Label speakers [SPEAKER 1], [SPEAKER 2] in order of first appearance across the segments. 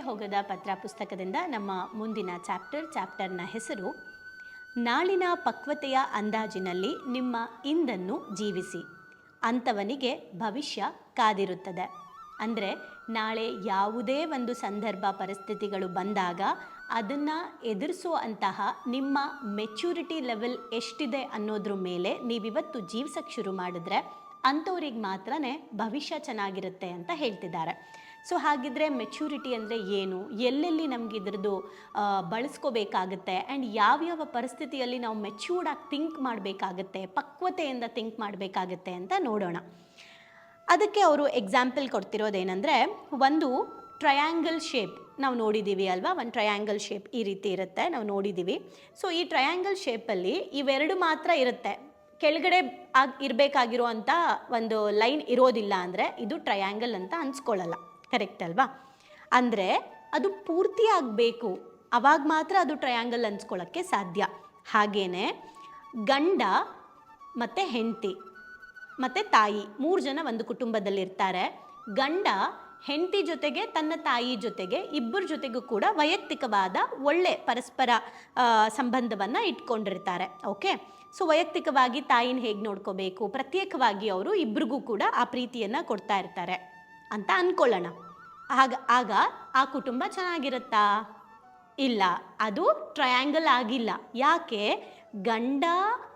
[SPEAKER 1] ಹೋಗದ ಪತ್ರ ಪುಸ್ತಕದಿಂದ ನಮ್ಮ ಮುಂದಿನ ಚಾಪ್ಟರ್, ಚಾಪ್ಟರ್ನ ಹೆಸರು, ನಾಳಿನ ಪಕ್ವತೆಯ ಅಂದಾಜಿನಲ್ಲಿ ನಿಮ್ಮ ಇಂದನ್ನು ಜೀವಿಸಿ. ಅಂಥವನಿಗೆ ಭವಿಷ್ಯ ಕಾದಿರುತ್ತದೆ. ಅಂದರೆ ನಾಳೆ ಯಾವುದೇ ಒಂದು ಸಂದರ್ಭ ಪರಿಸ್ಥಿತಿಗಳು ಬಂದಾಗ ಅದನ್ನು ಎದುರಿಸುವಂತಹ ನಿಮ್ಮ ಮೆಚ್ಯೂರಿಟಿ ಲೆವೆಲ್ ಎಷ್ಟಿದೆ ಅನ್ನೋದ್ರ ಮೇಲೆ ನೀವಿವತ್ತು ಜೀವಿಸಕ್ಕೆ ಶುರು ಮಾಡಿದ್ರೆ ಅಂಥವ್ರಿಗೆ ಮಾತ್ರನೇ ಭವಿಷ್ಯ ಚೆನ್ನಾಗಿರುತ್ತೆ ಅಂತ ಹೇಳ್ತಿದ್ದಾರೆ. ಸೊ ಹಾಗಿದ್ರೆ ಮೆಚ್ಯೂರಿಟಿ ಅಂದರೆ ಏನು? ಎಲ್ಲೆಲ್ಲಿ ನಮ್ಗೆ ಇದ್ರದ್ದು ಬಳಸ್ಕೋಬೇಕಾಗುತ್ತೆ? ಆ್ಯಂಡ್ ಯಾವ್ಯಾವ ಪರಿಸ್ಥಿತಿಯಲ್ಲಿ ನಾವು ಮೆಚ್ಯೂರ್ಡಾಗಿ ಥಿಂಕ್ ಮಾಡಬೇಕಾಗತ್ತೆ? ಪಕ್ವತೆಯಿಂದ ಥಿಂಕ್ ಮಾಡಬೇಕಾಗತ್ತೆ ಅಂತ ನೋಡೋಣ. ಅದಕ್ಕೆ ಅವರು ಎಕ್ಸಾಂಪಲ್ ಕೊಡ್ತಿರೋದೇನೆಂದರೆ, ಒಂದು ಟ್ರಯಾಂಗಲ್ ಶೇಪ್ ನಾವು ನೋಡಿದ್ದೀವಿ ಅಲ್ವಾ? ಒಂದು ಟ್ರಯಾಂಗಲ್ ಶೇಪ್ ಈ ರೀತಿ ಇರುತ್ತೆ, ನಾವು ನೋಡಿದ್ದೀವಿ ಸೊ ಈ ಟ್ರಯಾಂಗಲ್ ಶೇಪಲ್ಲಿ ಇವೆರಡು ಮಾತ್ರ ಇರುತ್ತೆ. ಕೆಳಗಡೆ ಆಗಿ ಇರಬೇಕಾಗಿರುವಂಥ ಒಂದು ಲೈನ್ ಇರೋದಿಲ್ಲ ಅಂದರೆ ಇದು ಟ್ರಯಾಂಗಲ್ ಅಂತ ಅನ್ಸ್ಕೊಳ್ಳಲ್ಲ. ಕರೆಕ್ಟ್ ಅಲ್ವಾ? ಅಂದರೆ ಅದು ಪೂರ್ತಿ ಆಗಬೇಕು. ಅವಾಗ ಮಾತ್ರ ಅದು ಟ್ರಯಾಂಗಲ್ ಅನ್ಸ್ಕೊಳ್ಳೋಕ್ಕೆ ಸಾಧ್ಯ. ಹಾಗೇನೆ ಗಂಡ ಮತ್ತು ಹೆಂಡತಿ ಮತ್ತು ತಾಯಿ, ಮೂರು ಜನ ಒಂದು ಕುಟುಂಬದಲ್ಲಿರ್ತಾರೆ. ಗಂಡ ಹೆಂಡತಿ ಜೊತೆಗೆ, ತನ್ನ ತಾಯಿ ಜೊತೆಗೆ, ಇಬ್ಬರ ಜೊತೆಗೂ ಕೂಡ ವೈಯಕ್ತಿಕವಾದ ಒಳ್ಳೆ ಪರಸ್ಪರ ಸಂಬಂಧವನ್ನು ಇಟ್ಕೊಂಡಿರ್ತಾರೆ. ಓಕೆ? ಸೊ ವೈಯಕ್ತಿಕವಾಗಿ ತಾಯಿನ ಹೇಗೆ ನೋಡ್ಕೋಬೇಕು? ಪ್ರತ್ಯೇಕವಾಗಿ ಅವರು ಇಬ್ರಿಗೂ ಕೂಡ ಆ ಪ್ರೀತಿಯನ್ನು ಕೊಡ್ತಾ ಇರ್ತಾರೆ. ಅಂತ ಅಂದ್ಕೊಳ್ಳೋಣ ಆಗ ಆಗ ಆ ಕುಟುಂಬ ಚೆನ್ನಾಗಿರುತ್ತಾ? ಇಲ್ಲ ಅದು ಟ್ರಯಾಂಗಲ್ ಆಗಿಲ್ಲ. ಯಾಕೆ? ಗಂಡ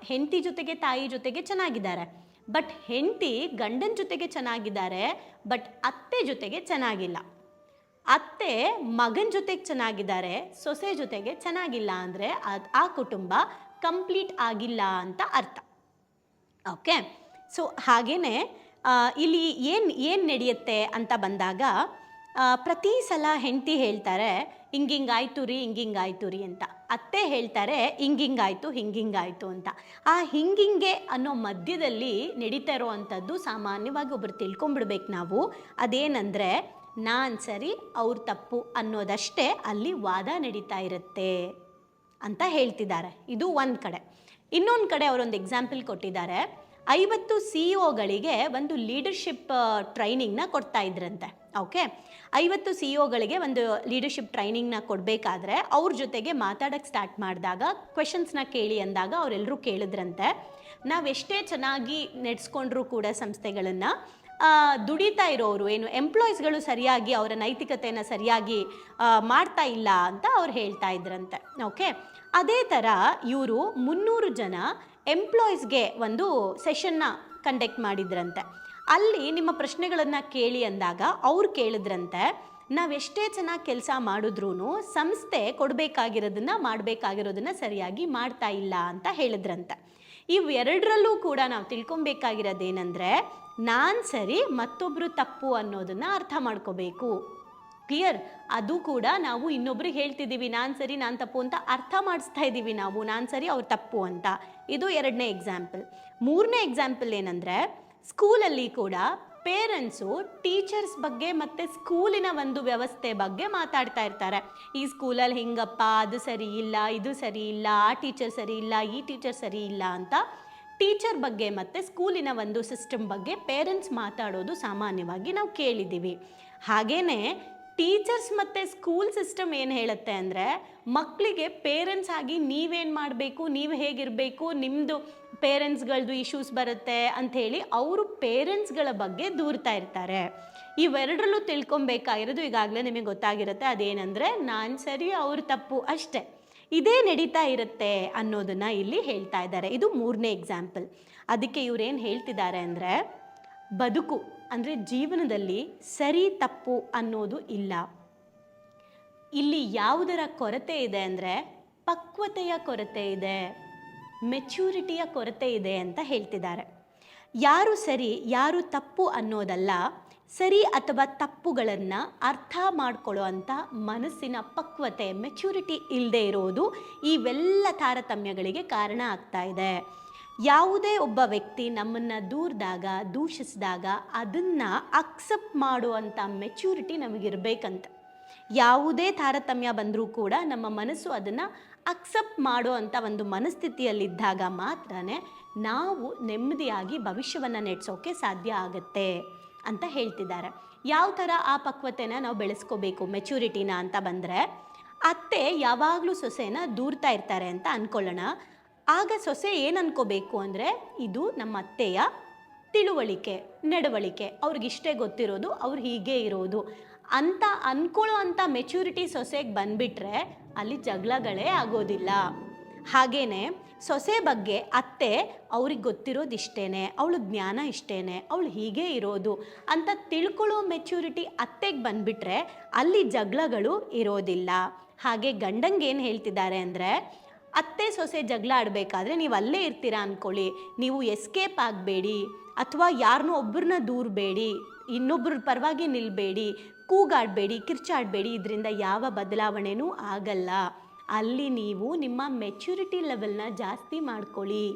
[SPEAKER 1] ಹೆಂಡತಿ ಜೊತೆಗೆ ತಾಯಿ ಜೊತೆಗೆ ಚೆನ್ನಾಗಿದ್ದಾರೆ. ಬಟ್ ಹೆಂಡತಿ ಗಂಡನ ಜೊತೆಗೆ ಚೆನ್ನಾಗಿದ್ದಾರೆ ಬಟ್ ಅತ್ತೆ ಜೊತೆಗೆ ಚೆನ್ನಾಗಿಲ್ಲ. ಅತ್ತೆ ಮಗನ ಜೊತೆಗೆ ಚೆನ್ನಾಗಿದ್ದಾರೆ ಸೊಸೆ ಜೊತೆಗೆ ಚೆನ್ನಾಗಿಲ್ಲ ಅಂದರೆ ಅದು ಆ ಕುಟುಂಬ ಕಂಪ್ಲೀಟ್ ಆಗಿಲ್ಲ ಅಂತ ಅರ್ಥ. ಓಕೆ? ಸೊ ಹಾಗೇನೆ ಆ, ಇಲ್ಲಿ ಏನು ಏನು ನಡೆಯುತ್ತೆ ಅಂತ ಬಂದಾಗ ಪ್ರತಿ ಸಲ ಹೆಂಡತಿ ಹೇಳ್ತಾರೆ, ಹಿಂಗಿಂಗಾಯ್ತು ರೀ ಹಿಂಗಿಂಗಾಯ್ತು ರೀ ಅಂತ. ಅತ್ತೆ ಹೇಳ್ತಾರೆ, ಹಿಂಗಿಂಗಾಯ್ತು ಹಿಂಗಿಂಗಾಯ್ತು ಅಂತ. ಆ ಹಿಂಗಿಂಗೆ ಅನ್ನೋ ಮಧ್ಯದಲ್ಲಿ ನಡೀತಾ ಇರೋವಂಥದ್ದು ಸಾಮಾನ್ಯವಾಗಿ ಒಬ್ರು ತಿಳ್ಕೊಂಬಿಡ್ಬೇಕು ನಾವು. ಅದೇನಂದರೆ, ನಾನು ಸರಿ, ಅವ್ರ ತಪ್ಪು ಅನ್ನೋದಷ್ಟೇ ಅಲ್ಲಿ ವಾದ ನಡೀತಾ ಇರುತ್ತೆ ಅಂತ ಹೇಳ್ತಿದ್ದಾರೆ. ಇದು ಒಂದು ಕಡೆ. ಇನ್ನೊಂದು ಕಡೆ ಅವರೊಂದು ಎಕ್ಸಾಂಪಲ್ ಕೊಟ್ಟಿದ್ದಾರೆ. ಐವತ್ತು ಸಿ ಒಗಳಿಗೆ ಒಂದು ಲೀಡರ್ಶಿಪ್ ಟ್ರೈನಿಂಗ್ನ ಕೊಡ್ತಾ ಇದ್ರಂತೆ. ಓಕೆ ಐವತ್ತು ಸಿ ಒಗಳಿಗೆ ಒಂದು ಲೀಡರ್ಶಿಪ್ ಟ್ರೈನಿಂಗ್ನ ಕೊಡಬೇಕಾದ್ರೆ ಅವ್ರ ಜೊತೆಗೆ ಮಾತಾಡೋಕ್ಕೆ ಸ್ಟಾರ್ಟ್ ಮಾಡಿದಾಗ ಕ್ವೆಶನ್ಸ್ನ ಕೇಳಿ ಅಂದಾಗ ಅವರೆಲ್ಲರೂ ಕೇಳಿದ್ರಂತೆ. ನಾವೆಷ್ಟೇ ಚೆನ್ನಾಗಿ ನಡೆಸ್ಕೊಂಡ್ರೂ ಕೂಡ ಸಂಸ್ಥೆಗಳನ್ನು ದುಡಿತಾ ಇರೋರು, ಏನು ಎಂಪ್ಲಾಯೀಸ್ಗಳು ಸರಿಯಾಗಿ ಅವರ ನೈತಿಕತೆಯನ್ನು ಸರಿಯಾಗಿ ಮಾಡ್ತಾ ಇಲ್ಲ ಅಂತ ಅವ್ರು ಹೇಳ್ತಾ ಇದ್ರಂತೆ. ಓಕೆ ಅದೇ ಥರ ಇವರು ಮುನ್ನೂರು ಜನ ಎಂಪ್ಲಾಯೀಸ್ಗೆ ಒಂದು ಸೆಷನ್ನ ಕಂಡಕ್ಟ್ ಮಾಡಿದ್ರಂತೆ. ಅಲ್ಲಿ ನಿಮ್ಮ ಪ್ರಶ್ನೆಗಳನ್ನು ಕೇಳಿ ಅಂದಾಗ ಅವ್ರು ಕೇಳಿದ್ರಂತೆ, ನಾವೆಷ್ಟೇ ಚೆನ್ನಾಗಿ ಕೆಲಸ ಮಾಡಿದ್ರೂ ಸಂಸ್ಥೆ ಕೊಡಬೇಕಾಗಿರೋದನ್ನ ಮಾಡಬೇಕಾಗಿರೋದನ್ನ ಸರಿಯಾಗಿ ಮಾಡ್ತಾ ಇಲ್ಲ ಅಂತ ಹೇಳಿದ್ರಂತೆ. ಇವೆರಡರಲ್ಲೂ ಕೂಡ ನಾವು ತಿಳ್ಕೊಬೇಕಾಗಿರೋದೇನೆಂದರೆ, ನಾನು ಸರಿ ಮತ್ತೊಬ್ಬರು ತಪ್ಪು ಅನ್ನೋದನ್ನು ಅರ್ಥ ಮಾಡ್ಕೋಬೇಕು. ಕ್ಲಿಯರ್ ಅದು ಕೂಡ ನಾವು ಇನ್ನೊಬ್ರಿಗೆ ಹೇಳ್ತಿದ್ದೀವಿ, ನಾನು ಸರಿ, ನಾನು ತಪ್ಪು ಅಂತ ಅರ್ಥ ಮಾಡಿಸ್ತಾ ಇದ್ದೀವಿ ನಾವು, ನಾನು ಸರಿ, ಅವ್ರು ತಪ್ಪು ಅಂತ. ಇದು ಎರಡನೇ ಎಕ್ಸಾಂಪಲ್ ಮೂರನೇ ಎಕ್ಸಾಂಪಲ್ ಏನಂದರೆ ಸ್ಕೂಲಲ್ಲಿ ಕೂಡ ಪೇರೆಂಟ್ಸು ಟೀಚರ್ಸ್ ಬಗ್ಗೆ ಮತ್ತು ಸ್ಕೂಲಿನ ಒಂದು ವ್ಯವಸ್ಥೆ ಬಗ್ಗೆ ಮಾತಾಡ್ತಾ ಇರ್ತಾರೆ. ಈ ಸ್ಕೂಲಲ್ಲಿ ಹಿಂಗಪ್ಪ, ಅದು ಸರಿ ಇಲ್ಲ, ಇದು ಸರಿ ಇಲ್ಲ, ಆ ಟೀಚರ್ ಸರಿ ಇಲ್ಲ, ಈ ಟೀಚರ್ ಸರಿ ಇಲ್ಲ ಅಂತ ಟೀಚರ್ ಬಗ್ಗೆ ಮತ್ತು ಸ್ಕೂಲಿನ ಒಂದು ಸಿಸ್ಟಮ್ ಬಗ್ಗೆ ಪೇರೆಂಟ್ಸ್ ಮಾತಾಡೋದು ಸಾಮಾನ್ಯವಾಗಿ ನಾವು ಕೇಳಿದ್ದೀವಿ. ಹಾಗೇನೆ ಟೀಚರ್ಸ್ ಮತ್ತು ಸ್ಕೂಲ್ ಸಿಸ್ಟಮ್ ಏನು ಹೇಳುತ್ತೆ ಅಂದರೆ ಮಕ್ಕಳಿಗೆ ಪೇರೆಂಟ್ಸ್ ಆಗಿ ನೀವೇನು ಮಾಡಬೇಕು, ನೀವು ಹೇಗಿರಬೇಕು ನಿಮ್ಮದು ಪೇರೆಂಟ್ಸ್ಗಳದ್ದು ಇಶ್ಯೂಸ್ ಬರುತ್ತೆ ಅಂಥೇಳಿ ಅವರು ಪೇರೆಂಟ್ಸ್ಗಳ ಬಗ್ಗೆ ದೂರ್ತಾ ಇರ್ತಾರೆ. ಇವೆರಡರಲ್ಲೂ ತಿಳ್ಕೊಬೇಕಾಗಿರೋದು ಈಗಾಗಲೇ ನಿಮಗೆ ಗೊತ್ತಾಗಿರುತ್ತೆ. ಅದೇನೆಂದರೆ ನಾನು ಸರಿ, ಅವ್ರ ತಪ್ಪು ಅಷ್ಟೇ. ಇದೇ ನಡೀತಾ ಇರುತ್ತೆ ಅನ್ನೋದನ್ನು ಇಲ್ಲಿ ಹೇಳ್ತಾ ಇದ್ದಾರೆ. ಇದು ಮೂರನೇ ಎಕ್ಸಾಂಪಲ್ ಅದಕ್ಕೆ ಇವರೇನು ಹೇಳ್ತಿದ್ದಾರೆ ಅಂದರೆ ಬದುಕು. ಅಂದರೆ ಜೀವನದಲ್ಲಿ ಸರಿ ತಪ್ಪು ಅನ್ನೋದು ಇಲ್ಲ. ಇಲ್ಲಿ ಯಾವುದರ ಕೊರತೆ ಇದೆ ಅಂದರೆ ಪಕ್ವತೆಯ ಕೊರತೆ ಇದೆ ಮೆಚ್ಯೂರಿಟಿಯ ಕೊರತೆ ಇದೆ ಅಂತ ಹೇಳ್ತಿದ್ದಾರೆ. ಯಾರು ಸರಿ, ಯಾರು ತಪ್ಪು ಅನ್ನೋದಲ್ಲ, ಸರಿ ಅಥವಾ ತಪ್ಪುಗಳನ್ನು ಅರ್ಥ ಮಾಡ್ಕೊಳ್ಳೋ ಅಂಥ ಮನಸ್ಸಿನ ಪಕ್ವತೆ ಮೆಚ್ಯೂರಿಟಿ ಇಲ್ಲದೆ ಇರೋದು ಇವೆಲ್ಲ ತಾರತಮ್ಯಗಳಿಗೆ ಕಾರಣ ಆಗ್ತಾ ಇದೆ. ಯಾವುದೇ ಒಬ್ಬ ವ್ಯಕ್ತಿ ನಮ್ಮನ್ನು ದೂರದಾಗ, ದೂಷಿಸಿದಾಗ ಅದನ್ನು ಅಕ್ಸೆಪ್ಟ್ ಮಾಡುವಂಥ ಮೆಚ್ಯೂರಿಟಿ ನಮಗಿರ್ಬೇಕಂತ. ಯಾವುದೇ ತಾರತಮ್ಯ ಬಂದರೂ ಕೂಡ ನಮ್ಮ ಮನಸ್ಸು ಅದನ್ನು ಅಕ್ಸೆಪ್ಟ್ ಮಾಡೋ ಅಂಥ ಒಂದು ಮನಸ್ಥಿತಿಯಲ್ಲಿದ್ದಾಗ ಮಾತ್ರ ನಾವು ನೆಮ್ಮದಿಯಾಗಿ ಭವಿಷ್ಯವನ್ನು ನೆಡ್ಸೋಕ್ಕೆ ಸಾಧ್ಯ ಆಗುತ್ತೆ ಅಂತ ಹೇಳ್ತಿದ್ದಾರೆ. ಯಾವ ಥರ ಆ ಪಕ್ವತೆನ ನಾವು ಬೆಳೆಸ್ಕೋಬೇಕು ಮೆಚ್ಯೂರಿಟಿನ ಅಂತ ಬಂದರೆ, ಅತ್ತೆ ಯಾವಾಗಲೂ ಸೊಸೆನ ದೂರ್ತಾ ಇರ್ತಾರೆ ಅಂತ ಅಂದ್ಕೊಳ್ಳೋಣ ಆಗ ಸೊಸೆ ಏನು ಅನ್ಕೋಬೇಕು ಅಂದರೆ ಇದು ನಮ್ಮ ಅತ್ತೆಯ ತಿಳುವಳಿಕೆ, ನಡವಳಿಕೆ. ಅವ್ರಿಗಿಷ್ಟೇ ಗೊತ್ತಿರೋದು, ಅವ್ರು ಹೀಗೆ ಇರೋದು. ಅಂತ ಅನ್ಕೊಳ್ಳೋ ಅಂಥ ಮೆಚುರಿಟಿ ಸೊಸೆಗೆ ಬಂದ್ಬಿಟ್ರೆ ಅಲ್ಲಿ ಜಗಳಗಳೇ ಆಗೋದಿಲ್ಲ. ಹಾಗೇ ಸೊಸೆ ಬಗ್ಗೆ ಅತ್ತೆ ಅವ್ರಿಗೆ ಗೊತ್ತಿರೋದು ಇಷ್ಟೇನೆ, ಅವಳು ಜ್ಞಾನ ಇಷ್ಟೇನೆ, ಅವಳು ಹೀಗೆ ಇರೋದು ಅಂತ ತಿಳ್ಕೊಳ್ಳೋ ಮೆಚುರಿಟಿ ಅತ್ತೆಗೆ ಬಂದುಬಿಟ್ರೆ ಅಲ್ಲಿ ಜಗಳಗಳು ಇರೋದಿಲ್ಲ. ಹಾಗೆ ಗಂಡಂಗೆ ಏನು ಹೇಳ್ತಿದ್ದಾರೆ ಅಂದರೆ ಅತ್ತೆ ಸೊಸೆ ಜಗಳ ಆಡಬೇಕಾದ್ರೆ ನೀವು ಅಲ್ಲೇ ಇರ್ತೀರಾ ಅಂದ್ಕೊಳ್ಳಿ ನೀವು ಎಸ್ಕೇಪ್ ಆಗಬೇಡಿ. ಅಥವಾ ಯಾರನ್ನೂ ಒಬ್ಬರನ್ನ ದೂರಬೇಡಿ ಇನ್ನೊಬ್ಬರ ಪರವಾಗಿ ನಿಲ್ಲಬೇಡಿ ಕೂಗಾಡಬೇಡಿ, ಕಿರ್ಚಾಡಬೇಡಿ. ಇದರಿಂದ ಯಾವ ಬದಲಾವಣೆನೂ ಆಗಲ್ಲ. ಅಲ್ಲಿ ನೀವು ನಿಮ್ಮ ಮೆಚ್ಯೂರಿಟಿ ಲೆವೆಲ್ನ ಜಾಸ್ತಿ ಮಾಡ್ಕೊಳ್ಳಿ.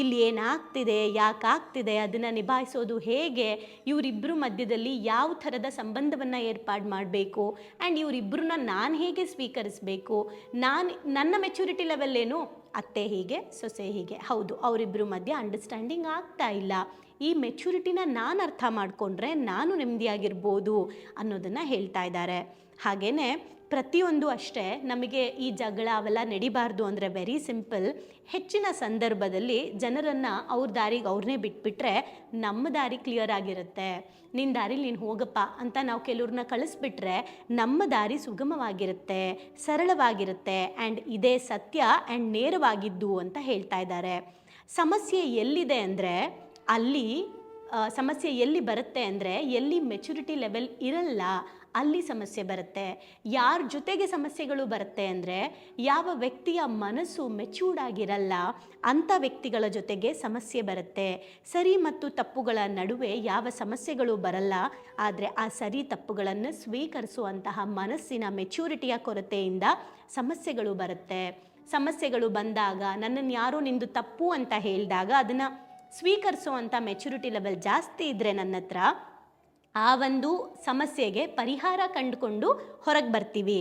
[SPEAKER 1] ಇಲ್ಲಿ ಏನಾಗ್ತಿದೆ, ಯಾಕಾಗ್ತಿದೆ ಅದನ್ನು ನಿಭಾಯಿಸೋದು ಹೇಗೆ ಇವರಿಬ್ಬರ ಮಧ್ಯದಲ್ಲಿ ಯಾವ ಥರದ ಸಂಬಂಧವನ್ನು ಏರ್ಪಾಡು ಮಾಡಬೇಕು ಆ್ಯಂಡ್ ಇವರಿಬ್ಬರನ್ನ ನಾನು ಹೇಗೆ ಸ್ವೀಕರಿಸಬೇಕು, ನಾನು, ನನ್ನ ಮೆಚುರಿಟಿ ಲೆವೆಲ್ ಏನು, ಅತ್ತೆ ಹೀಗೆ, ಸೊಸೆ ಹೀಗೆ, ಹೌದು ಅವರಿಬ್ಬರ ಮಧ್ಯೆ ಅಂಡರ್ಸ್ಟ್ಯಾಂಡಿಂಗ್ ಆಗ್ತಾ ಇಲ್ಲ. ಈ ಮೆಚುರಿಟಿನ ನಾನು ಅರ್ಥ ಮಾಡಿಕೊಂಡ್ರೆ ನಾನು ನೆಮ್ಮದಿಯಾಗಿರ್ಬೋದು ಅನ್ನೋದನ್ನು ಹೇಳ್ತಾ ಇದ್ದಾರೆ. ಹಾಗೆಯೇ ಪ್ರತಿಯೊಂದು ಅಷ್ಟೇ ನಮಗೆ ಈ ಜಗಳ ಅವೆಲ್ಲ ನಡಿಬಾರ್ದು ಅಂದರೆ ವೆರಿ ಸಿಂಪಲ್ ಹೆಚ್ಚಿನ ಸಂದರ್ಭದಲ್ಲಿ ಜನರನ್ನು ಅವ್ರ ದಾರಿಗೆ ಅವ್ರನ್ನೇ ಬಿಟ್ಬಿಟ್ರೆ ನಮ್ಮ ದಾರಿ ಕ್ಲಿಯರ್ ಆಗಿರುತ್ತೆ. ನಿನ್ನ ದಾರಿಲಿ ನೀನು ಹೋಗಪ್ಪ ಅಂತ ನಾವು ಕೆಲವ್ರನ್ನ ಕಳಿಸ್ಬಿಟ್ರೆ ನಮ್ಮ ದಾರಿ ಸುಗಮವಾಗಿರುತ್ತೆ, ಸರಳವಾಗಿರುತ್ತೆ ಆ್ಯಂಡ್ ಇದೇ ಸತ್ಯ ಆ್ಯಂಡ್ ನೇರವಾಗಿದ್ದು ಅಂತ ಹೇಳ್ತಾ ಇದ್ದಾರೆ. ಸಮಸ್ಯೆ ಎಲ್ಲಿದೆ ಅಂದರೆ ಅಲ್ಲಿ ಸಮಸ್ಯೆ ಎಲ್ಲಿ ಬರುತ್ತೆ ಅಂದರೆ ಎಲ್ಲಿ ಮೆಚುರಿಟಿ ಲೆವೆಲ್ ಇರಲ್ಲ, ಅಲ್ಲಿ ಸಮಸ್ಯೆ ಬರುತ್ತೆ. ಯಾರ ಜೊತೆಗೆ ಸಮಸ್ಯೆಗಳು ಬರುತ್ತೆ ಅಂದರೆ ಯಾವ ವ್ಯಕ್ತಿಯ ಮನಸ್ಸು ಮೆಚೂರ್ಡ್ ಆಗಿರಲ್ಲ ಅಂಥ ವ್ಯಕ್ತಿಗಳ ಜೊತೆಗೆ ಸಮಸ್ಯೆ ಬರುತ್ತೆ. ಸರಿ ಮತ್ತು ತಪ್ಪುಗಳ ನಡುವೆ ಯಾವ ಸಮಸ್ಯೆಗಳು ಬರಲ್ಲ, ಆದರೆ ಆ ಸರಿ ತಪ್ಪುಗಳನ್ನು ಸ್ವೀಕರಿಸುವಂತಹ ಮನಸ್ಸಿನ ಮೆಚೂರಿಟಿಯ ಕೊರತೆಯಿಂದ ಸಮಸ್ಯೆಗಳು ಬರುತ್ತೆ. ಸಮಸ್ಯೆಗಳು ಬಂದಾಗ ನನ್ನನ್ನು ಯಾರೋ ನಿಂದು ತಪ್ಪು ಅಂತ ಹೇಳಿದಾಗ ಅದನ್ನು ಸ್ವೀಕರಿಸುವಂಥ ಮೆಚುರಿಟಿ ಲೆವೆಲ್ ಜಾಸ್ತಿ ಇದ್ದರೆ ನನ್ನ ಹತ್ರ, ಆ ಒಂದು ಸಮಸ್ಯೆಗೆ ಪರಿಹಾರ ಕಂಡುಕೊಂಡು ಹೊರಗೆ ಬರ್ತೀವಿ.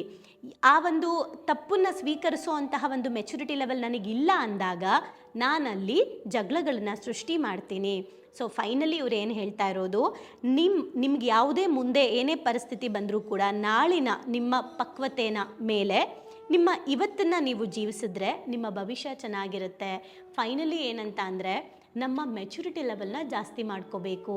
[SPEAKER 1] ಆ ಒಂದು ತಪ್ಪನ್ನು ಸ್ವೀಕರಿಸುವಂತಹ ಒಂದು ಮೆಚುರಿಟಿ ಲೆವೆಲ್ ನನಗಿಲ್ಲ ಅಂದಾಗ ನಾನಲ್ಲಿ ಜಗಳಗಳನ್ನ ಸೃಷ್ಟಿ ಮಾಡ್ತೀನಿ. ಸೊ ಫೈನಲಿ ಇವ್ರು ಏನು ಹೇಳ್ತಾ ಇರೋದು ನಿಮ್ಮ ನಿಮ್ಗೆ ಯಾವುದೇ ಮುಂದೆ ಏನೇ ಪರಿಸ್ಥಿತಿ ಬಂದರೂ ಕೂಡ ನಾಳಿನ ನಿಮ್ಮ ಪಕ್ವತೆನ ಮೇಲೆ ನಿಮ್ಮ ಇವತ್ತನ್ನು ನೀವು ಜೀವಿಸಿದ್ರೆ ನಿಮ್ಮ ಭವಿಷ್ಯ ಚೆನ್ನಾಗಿರುತ್ತೆ. ಫೈನಲಿ ಏನಂತ ಅಂದರೆ ನಮ್ಮ ಮೆಚುರಿಟಿ ಲೆವೆಲ್ನ ಜಾಸ್ತಿ ಮಾಡ್ಕೋಬೇಕು.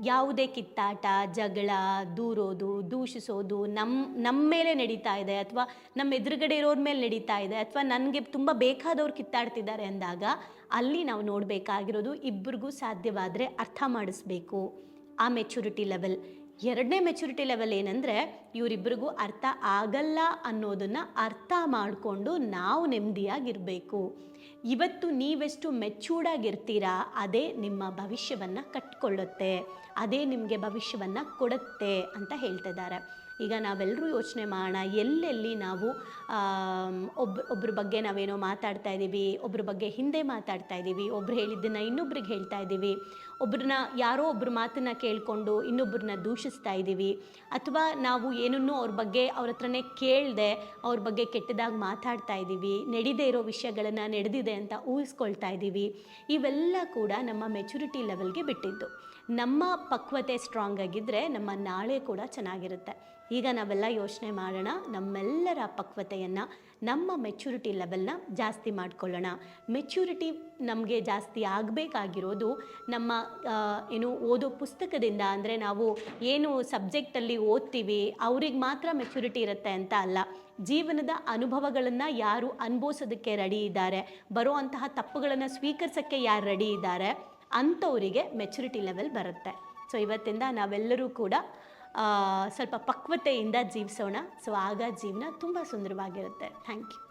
[SPEAKER 1] ಯಾವುದೇ ಕಿತ್ತಾಟ, ಜಗಳ, ದೂರೋದು, ದೂಷಿಸೋದು ನಮ್ಮ ನಮ್ಮ ಮೇಲೆ ನಡೀತಾ ಇದೆ ಅಥವಾ ನಮ್ಮ ಎದುರುಗಡೆ ಇರೋರ ಮೇಲೆ ನಡೀತಾ ಇದೆ ಅಥವಾ ನನಗೆ ತುಂಬ ಬೇಕಾದವ್ರು ಕಿತ್ತಾಡ್ತಿದ್ದಾರೆ ಅಂದಾಗ ಅಲ್ಲಿ ನಾವು ನೋಡಬೇಕಾಗಿರೋದು ಇಬ್ಬರಿಗೂ ಸಾಧ್ಯವಾದರೆ ಅರ್ಥ ಮಾಡಿಸ್ಬೇಕು. ಆ ಮೆಚುರಿಟಿ ಲೆವೆಲ್ ಎರಡನೇ ಮೆಚುರಿಟಿ ಲೆವೆಲ್ ಏನಂದರೆ ಇವರಿಬ್ಬರಿಗೂ ಅರ್ಥ ಆಗಲ್ಲ ಅನ್ನೋದನ್ನು ಅರ್ಥ ಮಾಡಿಕೊಂಡು ನಾವು ನೆಮ್ಮದಿಯಾಗಿರಬೇಕು. ಇವತ್ತು ನೀವೆಷ್ಟು ಮೆಚೂರ್ಡಾಗಿರ್ತೀರಾ ಅದೇ ನಿಮ್ಮ ಭವಿಷ್ಯವನ್ನು ಕಟ್ಕೊಳ್ಳುತ್ತೆ, ಅದೇ ನಿಮಗೆ ಭವಿಷ್ಯವನ್ನು ಕೊಡುತ್ತೆ ಅಂತ ಹೇಳ್ತಿದ್ದಾರೆ ಈಗ ನಾವೆಲ್ಲರೂ ಯೋಚನೆ ಮಾಡೋಣ, ಎಲ್ಲೆಲ್ಲಿ ನಾವು ಒಬ್ಬ ಒಬ್ಬರ ಬಗ್ಗೆ ನಾವೇನೋ ಮಾತಾಡ್ತಾ ಇದ್ದೀವಿ ಒಬ್ಬರ ಬಗ್ಗೆ ಹಿಂದೆ ಮಾತಾಡ್ತಾ ಇದ್ದೀವಿ, ಒಬ್ರು ಹೇಳಿದ್ದನ್ನು ಇನ್ನೊಬ್ರಿಗೆ ಹೇಳ್ತಾ ಇದ್ದೀವಿ, ಒಬ್ರನ್ನ ಯಾರೋ ಒಬ್ಬರ ಮಾತನ್ನು ಕೇಳಿಕೊಂಡು ಇನ್ನೊಬ್ಬರನ್ನ ದೂಷಿಸ್ತಾ ಇದ್ದೀವಿ, ಅಥವಾ ನಾವು ಏನನ್ನೂ ಅವ್ರ ಬಗ್ಗೆ ಅವ್ರ ಹತ್ರನೇ ಕೇಳದೆ, ಅವ್ರ ಬಗ್ಗೆ ಕೆಟ್ಟದಾಗಿ ಮಾತಾಡ್ತಾ ಇದ್ದೀವಿ, ನಡೀದೇ ಇರೋ ವಿಷಯಗಳನ್ನು ನಡೆದಿದೆ ಅಂತ ಊಹಿಸ್ಕೊಳ್ತಾ ಇದ್ದೀವಿ. ಇವೆಲ್ಲ ಕೂಡ ನಮ್ಮ ಮೆಚುರಿಟಿ ಲೆವೆಲ್ಗೆ ಬಿಟ್ಟಿದ್ದು. ನಮ್ಮ ಪಕ್ವತೆ ಸ್ಟ್ರಾಂಗ್ ಆಗಿದ್ದರೆ ನಮ್ಮ ನಾಳೆ ಕೂಡ ಚೆನ್ನಾಗಿರುತ್ತೆ. ಈಗ ನಾವೆಲ್ಲ ಯೋಚನೆ ಮಾಡೋಣ, ನಮ್ಮೆಲ್ಲರ ಪಕ್ವತೆಯನ್ನು, ನಮ್ಮ ಮೆಚುರಿಟಿ ಲೆವೆಲ್ನ ಜಾಸ್ತಿ ಮಾಡ್ಕೊಳ್ಳೋಣ. ಮೆಚ್ಯೂರಿಟಿ ನಮಗೆ ಜಾಸ್ತಿ ಆಗಬೇಕಾಗಿರೋದು ನಮ್ಮ ಏನು ಓದೋ ಪುಸ್ತಕದಿಂದ. ಅಂದರೆ ನಾವು ಏನು ಸಬ್ಜೆಕ್ಟಲ್ಲಿ ಓದ್ತೀವಿ, ಅವ್ರಿಗೆ ಮಾತ್ರ ಮೆಚ್ಯೂರಿಟಿ ಇರುತ್ತೆ ಅಂತ ಅಲ್ಲ. ಜೀವನದ ಅನುಭವಗಳನ್ನು ಯಾರು ಅನುಭವಿಸೋದಕ್ಕೆ ರೆಡಿ ಇದ್ದಾರೆ ಬರುವಂತಹ ತಪ್ಪುಗಳನ್ನು ಸ್ವೀಕರಿಸೋಕ್ಕೆ ಯಾರು ರೆಡಿ ಇದ್ದಾರೆ, ಅಂಥವರಿಗೆ ಮೆಚ್ಯೂರಿಟಿ ಲೆವೆಲ್ ಬರುತ್ತೆ. ಸೊ ಇವತ್ತಿಂದ ನಾವೆಲ್ಲರೂ ಕೂಡ ಸ್ವಲ್ಪ ಪಕ್ವತೆಯಿಂದ ಜೀವಿಸೋಣ. ಸೊ ಆಗ ಜೀವನ ತುಂಬ ಸುಂದರವಾಗಿರುತ್ತೆ. Thank you